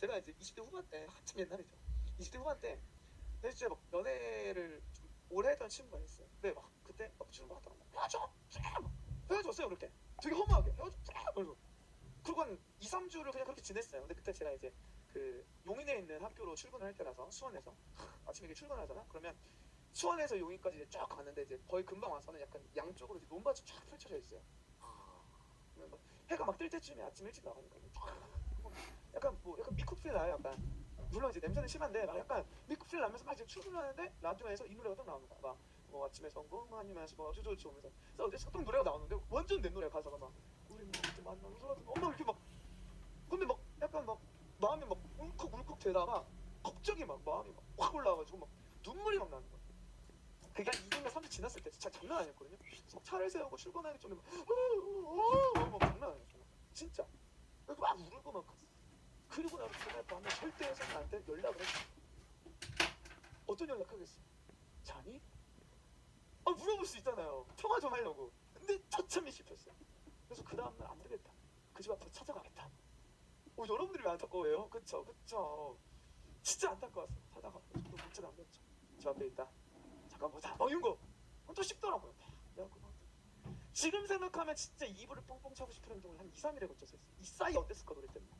제가 이제 20대 후반 때 한참 옛날이죠. 20대 후반 때 진짜 막 연애를 좀 오래 했던 친구가 있어요. 근데 막 그때 막 하다가 막 헤어져, 막 헤어졌어요 그렇게. 되게 허무하게 헤어져, 그래서 그리고 한 2, 3주를 그냥 그렇게 지냈어요. 근데 그때 제가 이제 그 용인에 있는 학교로 출근을 할 때라서 수원에서 아침에 이렇게 출근하잖아. 그러면 수원에서 용인까지 이제 쫙 갔는데 이제 거의 금방 와서는 약간 양쪽으로 이제 논밭이 쫙 펼쳐져 있어요. 해가 막 뜰 때쯤에 아침 일찍 나가니까 쫙 약간 뭐 약간 미쿠필 나요 약간 물론 이제 냄새는 심한데 막 약간 미쿠필 나면서 막 이제 출근하는데 라디오에서 이 노래가 딱 나오는 거야 막뭐 아침에 성공하니면서 뭐 어쩌고저쩌고 하면서 그래서 어디서 딱 노래가 나오는데 완전 내 노래 가사가 막 우리 뭐 이제 만나면서 엄마 이렇게 막 근데 막 약간 막 마음이 막 울컥 울컥 되다가 갑자기 막 마음이 막 확 올라와가지고 막 눈물이 막 나는 거야 한 2주인가 3주 지났을 때 진짜 장난 아니었거든요 막 차를 세우고 출근하기 전에 막, 막 장난 아니었어 진짜 그래서 막 울고 막 갔어 그리고 나서 그날 밤에 절대에서 나한테 연락을 했어 어떤 연락하겠어? 자니? 아 물어볼 수 있잖아요. 통화 좀 하려고. 근데 처참히 씹혔어. 그래서 그 다음날 안 되겠다. 그 집 앞으로 찾아가겠다. 어, 여러분들이 왜 안타까워해요? 그쵸 그쵸. 진짜 안타까웠어 살다가 저도 문자 남겼죠. 저 앞에 있다. 잠깐 보자. 막 이런 거 또 씹더라고요. 내가 그만. 지금 생각하면 진짜 이불을 뻥뻥 차고 싶은 행동을 한 2, 3일에 걸쳐서 했어. 이 싸이 어땠을까 노래 때문에